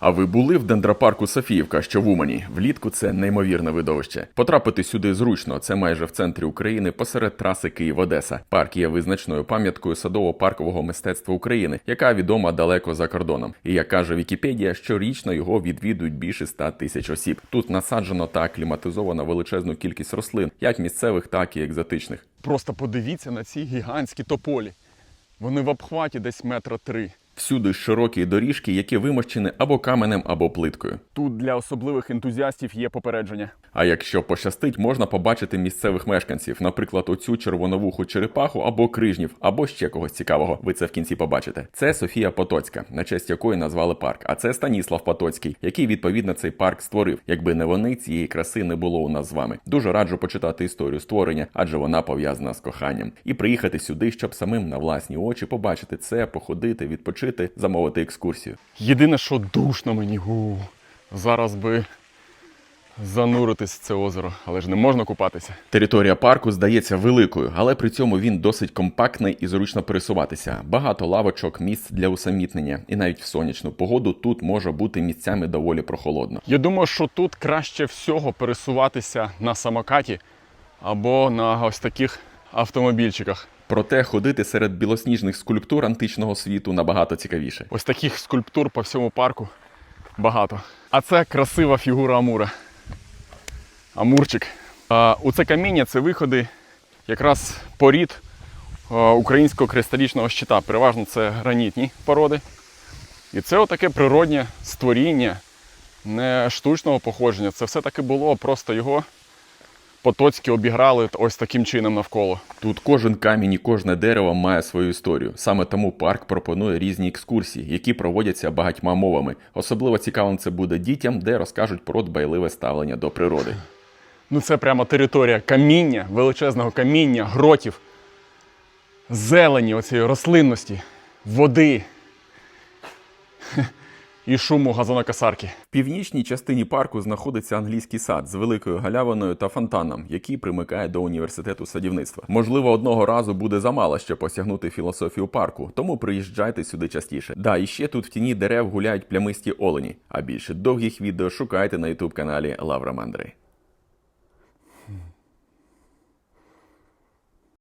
А ви були в дендропарку Софіївка, що в Умані? Влітку це неймовірне видовище. Потрапити сюди зручно. Це майже в центрі України, посеред траси Київ-Одеса. Парк є визначною пам'яткою садово-паркового мистецтва України, яка відома далеко за кордоном. І як каже Вікіпедія, щорічно його відвідують більше 100 тисяч осіб. Тут насаджено та акліматизовано величезну кількість рослин, як місцевих, так і екзотичних. Просто подивіться на ці гігантські тополі. Вони в обхваті десь метра три. Всюди широкі доріжки, які вимощені або каменем, або плиткою. Тут для особливих ентузіастів є попередження. А якщо пощастить, можна побачити місцевих мешканців, наприклад, оцю червоновуху черепаху або крижнів, або ще когось цікавого. Ви це в кінці побачите. Це Софія Потоцька, на честь якої назвали парк. А це Станіслав Потоцький, який відповідно цей парк створив. Якби не вони, цієї краси не було у нас з вами. Дуже раджу почитати історію створення, адже вона пов'язана з коханням. І приїхати сюди, щоб самим на власні очі побачити це, походити, відпочити, замовити екскурсію. Єдине, що душно мені. Гу. Зараз би зануритись в це озеро, але ж не можна купатися. Територія парку здається великою, але при цьому він досить компактний і зручно пересуватися. Багато лавочок, місць для усамітнення, і навіть в сонячну погоду тут може бути місцями доволі прохолодно. Я думаю, що тут краще всього пересуватися на самокаті або на ось таких автомобільчиках. Проте ходити серед білосніжних скульптур античного світу набагато цікавіше. Ось таких скульптур по всьому парку багато. А це красива фігура Амура. Амурчик. А, у це каміння це виходи якраз порід українського кристалічного щита. Переважно це гранітні породи. І це отаке природнє створіння, не штучного походження. Це все таки було, просто його потоцьки обіграли ось таким чином навколо. Тут кожен камінь і кожне дерево має свою історію. Саме тому парк пропонує різні екскурсії, які проводяться багатьма мовами. Особливо цікавим це буде дітям, де розкажуть про дбайливе ставлення до природи. Ну це прямо територія каміння, величезного каміння, гротів, зелені, оцієї рослинності, води і шуму газонокосарки. В північній частині парку знаходиться англійський сад з великою галявиною та фонтаном, який примикає до університету садівництва. Можливо, одного разу буде замало, щоб осягнути філософію парку, тому приїжджайте сюди частіше. Да, і ще тут в тіні дерев гуляють плямисті олені. А більше довгих відео шукайте на ютуб каналі Лавра Мандри.